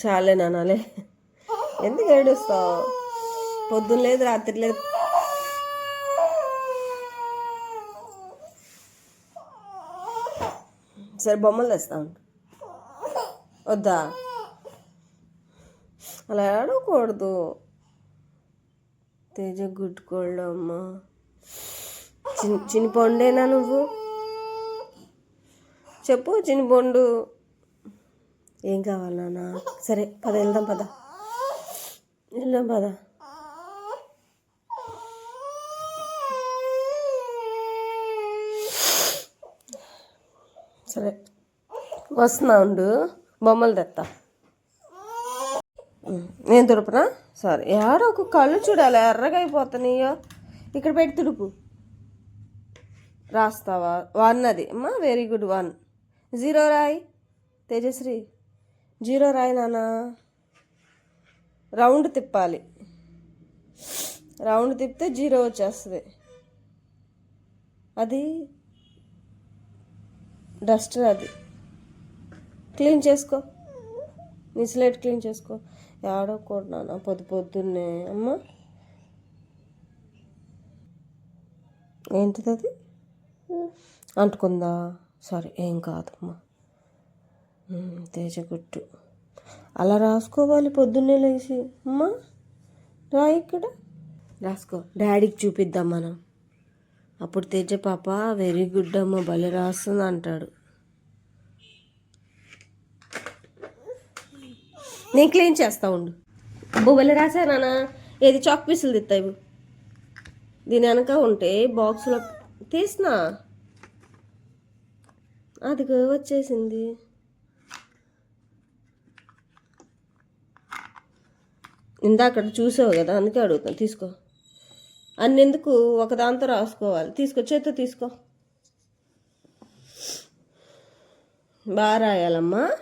చాలే నానాలే. ఎందుకు ఏడుస్తావు? పొద్దున్న లేదు రాత్రి లేదు. సరే బొమ్మలు తెస్తా వద్దా? అలా ఆడకూడదు తేజ గుట్టుకోళ్ళు అమ్మ చిన్ చినిపొండేనా నువ్వు? చెప్పు చినిపొండు. ఏం కావాలన్నా సరే పద వెళ్దాం పద. వెళ్దాం పద. సరే వస్తున్నా ఉండు. బొమ్మలు తెత్తా. నేను తుడుపునా? సరే. ఏడో ఒక కళ్ళు చూడాలి ఎర్రగా అయిపోతున్నాయో. ఇక్కడ పెట్టి తుడుపు. రాస్తావా? వన్ అది. అమ్మా వెరీ గుడ్ వన్ జీరో రాయ్. తేజశ్రీ. జీరో రాయి రౌండ్ తిప్పాలి. రౌండ్ తిప్పితే జీరో వచ్చేస్తుంది. అది డస్టర్ అది. క్లీన్ చేసుకో. నీ స్లేట్ క్లీన్ చేసుకో. ఏడవకూడదు నాన్న పొద్దు పొద్దున్నే. అమ్మ. ఏంటిది అది అంటుకుందా? సరే ఏం కాదమ్మా. తేజగుట్టు. అలా రాసుకోవాలి పొద్దున్నే లేచి. అమ్మా రా ఇక్కడ. రాసుకో డాడీకి చూపిద్దాం మనం. అప్పుడు తేజ పాప వెరీ గుడ్ అమ్మ భలే రాస్తుంది అంటాడు. నేను క్లీన్ చేస్తా ఉండు. అబ్బో భలే రాసా ఏది చాక్ పీసులు తిత్తాయి దీని వెనక ఉంటే బాక్స్లో తీసినా. అదిగో వచ్చేసింది. ఇందాక చూసావు కదా అందుకే అడుగుతాను తీసుకో. అన్నెందుకు? ఒక దాంతో రాసుకోవాలి. తీసుకో చేత్తో తీసుకో. బాగా రాయాలమ్మా.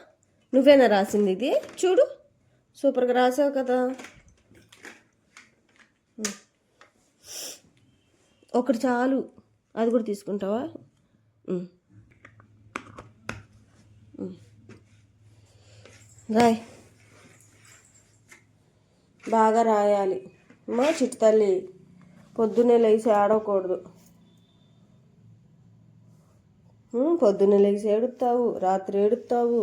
నువ్వేనా రాసింది ఇది? చూడు. సూపర్గా రాసావు కదా. ఒకటి చాలు. అది కూడా తీసుకుంటావా? రాయ్. బాగా రాయాలి. మా చిట్టు పొద్దున్నే లేచి ఆడకూడదు. పొద్దున్నే లేచి ఏడుస్తావు రాత్రి ఏడుస్తావు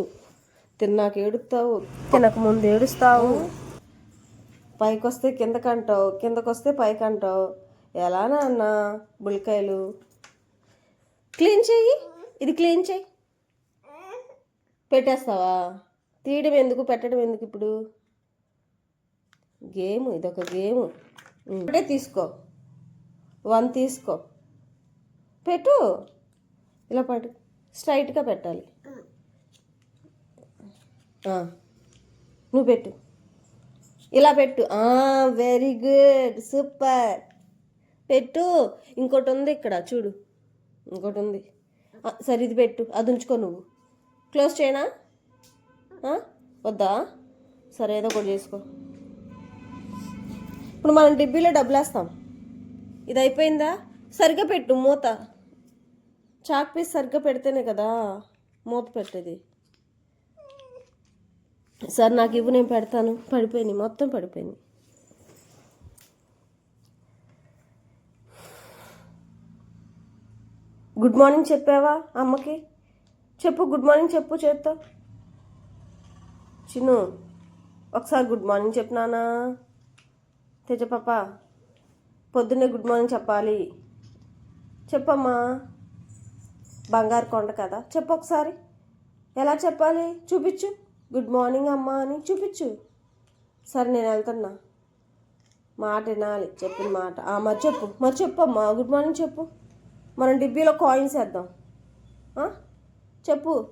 తిన్నాక ఏడుస్తావు తినక ముందు ఏడుస్తావు. పైకొస్తే కిందకి అంటావు కిందకొస్తే పైకి అంటావు ఎలానా నాన్న బుల్కాయలు క్లీన్ చెయ్యి ఇది క్లీన్ చెయ్యి. పెట్టేస్తావా? తీయడం ఎందుకు పెట్టడం ఎందుకు ఇప్పుడు? గేమ్ ఇదొక గేమ్. ఇప్పుడే తీసుకో. వన్ తీసుకో. పెట్టు. ఇలా పట్టు. స్ట్రైట్గా పెట్టాలి. నువ్వు పెట్టు. ఇలా పెట్టు. Very good. సూపర్. పెట్టు. ఇంకోటి ఉంది ఇక్కడ. చూడు. ఇంకోటి ఉంది. సరే ఇది పెట్టు. అది ఉంచుకో నువ్వు. క్లోజ్ చేయనా? వద్దా? సరే ఏదో ఒకటి చేసుకో. ఇప్పుడు మనం డిబ్బీలో డబ్బులేస్తాం. ఇది అయిపోయిందా? సరిగ్గా పెట్టు మూత. చాక్ పీస్ సరిగ్గా పెడితేనే కదా మూత పెట్టేది. సార్ నాకు ఇవ్వు నేను పెడతాను. పడిపోయింది మొత్తం పడిపోయింది. గుడ్ మార్నింగ్ చెప్పావా అమ్మకి? చెప్పు గుడ్ మార్నింగ్ చెప్పు చేత్తో. చిన్ను ఒకసారి గుడ్ మార్నింగ్ చెప్పినానా తేజ పాప పొద్దున్నే గుడ్ మార్నింగ్ చెప్పాలి. చెప్పమ్మా. బంగారు కొండ కదా. చెప్పు ఒకసారి. ఎలా చెప్పాలి? చూపించు. గుడ్ మార్నింగ్ అమ్మా అని చూపించు. సరే నేను వెళ్తున్నా. మాట వినాలి. చెప్పిన మాట. మరి చెప్పు. మరి చెప్పమ్మా. గుడ్ మార్నింగ్ చెప్పు. మనం డిబ్బీలో కాయిన్స్ వేద్దాం. చెప్పు.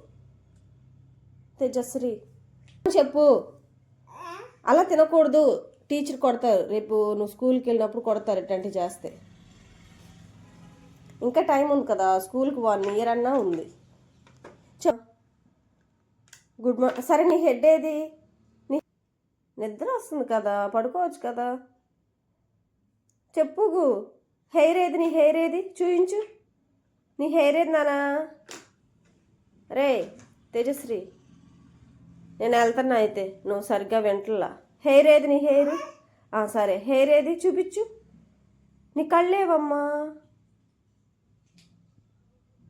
తేజశ్రీ. చెప్పు. అలా తినకూడదు. టీచర్ కొడతారు. రేపు నువ్వు స్కూల్కి వెళ్ళినప్పుడు కొడతారు ఇట్లాంటి చేస్తే. ఇంకా టైం ఉంది కదా స్కూల్కి వన్ ఇయర్ అన్నా ఉంది. గుడ్ మార్నింగ్ సరే నీ హెడ్ ఏది? నీ నిద్ర వస్తుంది కదా పడుకోవచ్చు కదా. చెప్పుగు. హెయిర్ ఏది? నీ హెయిర్ ఏది? చూయించు. నీ హెయిర్ ఏది నానా? రే తేజశ్రీ. నేను వెళ్తున్నా అయితే నువ్వు సరిగ్గా వింటలా? హెయిర్ ఏది నీ హెయిర్ సరే. హెయిర్ ఏది చూపించు. నీ కళ్ళేవమ్మా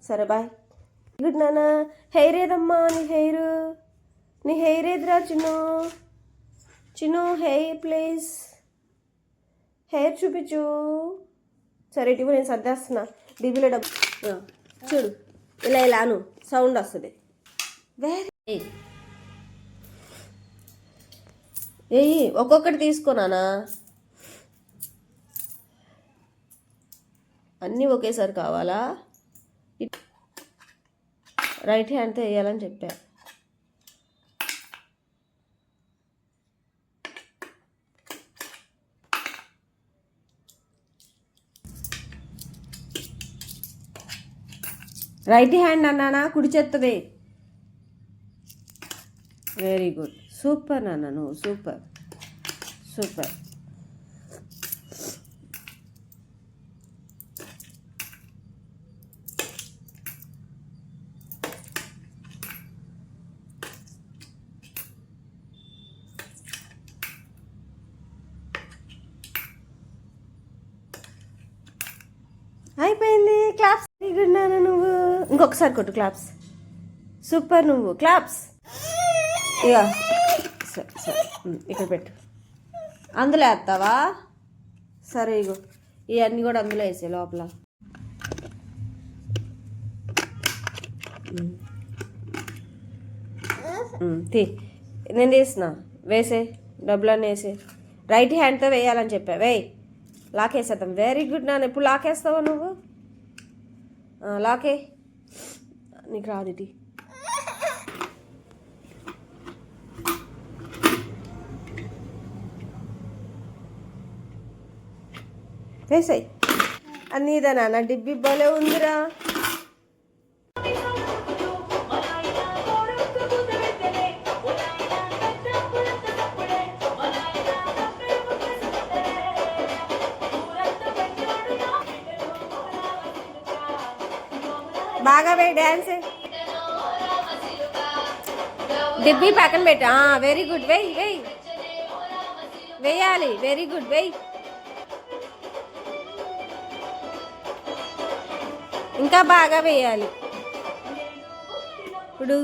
సరే బాయ్. గుడ్ నానా హెయిర్ ఏదమ్మా నీ హెయిర్ నీ హెయిర్ ఏదిరా Chinnu. Chinnu hair please. Hair చూపించు. సరే ఇటు నేను సర్దేస్తున్నా. డిబీలో డబ్బు. చూడు. ఇలా ఇలాను సౌండ్ వస్తుంది. వెరీ ఏయ్ ఒక్కొక్కటి తీసుకోనానా అన్నీ ఒకేసారి కావాలా? రైట్ హ్యాండ్తో వేయాలని చెప్పా. రైట్ హ్యాండ్ అన్నానా? కుడి చేత్తది. వెరీ గుడ్ సూపర్ నాన్న నువ్వు సూపర్ సూపర్ అయిపోయింది. క్లాప్స్ గుడ్ నువ్వు. ఇంకొకసారి కొట్టు క్లాప్స్ సూపర్ నువ్వు. క్లాప్స్ ఇక సరే సరే ఇక్కడ పెట్టు. అందులో వేస్తావా? సరే ఇగో. ఇవన్నీ కూడా అందులో వేసే లోపల. తీ. నేను తీసిన. వేసే డబ్బులన్నీ వేసే రైట్ హ్యాండ్తో వేయాలని చెప్పా. వేయ్. లాకేసేద్దాం వెరీ గుడ్ నాన్న. ఎప్పుడు లాకేస్తావా నువ్వు? లాకే నీకు రాదు వేసాయి. అన్నీదా నాన్న డిబ్బి భలే ఉందిరా. బాగా వేయి డ్యాన్స్ డిబ్బి పక్కన పెట్టా. వెరీ గుడ్ వెయ్యి వెయ్యి వేయాలి. వెరీ గుడ్ వెయ్యి ఇంకా బాగా వేయాలి. ఇప్పుడు